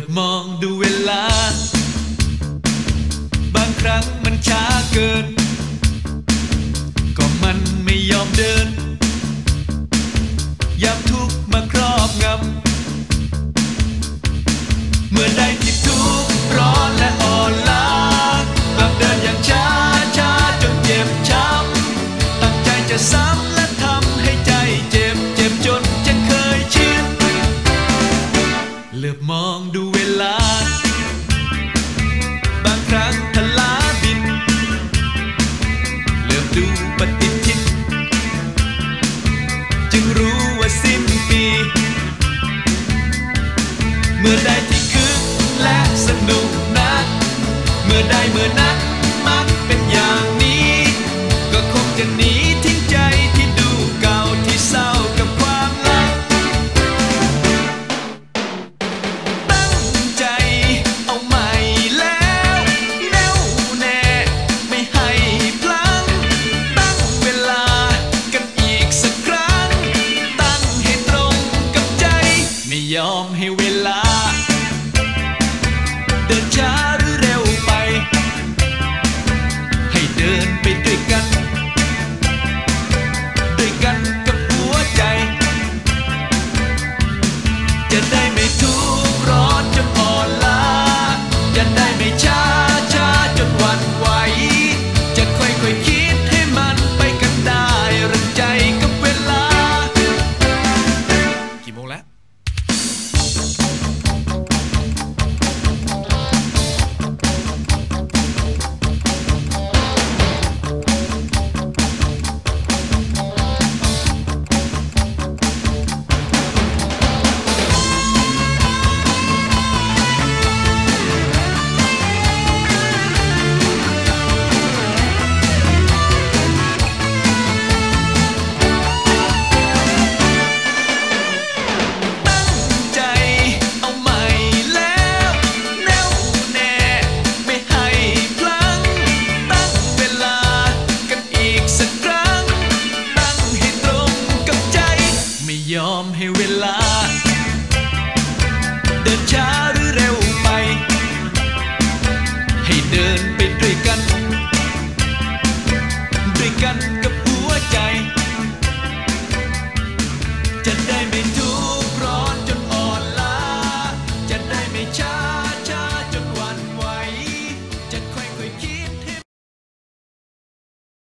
อบมองดูเวลา บางครั้งมันช้าเกิน ก็มันไม่ยอมเดิน He will. ลา เดินช้าหรือเร็วไป ให้เดิน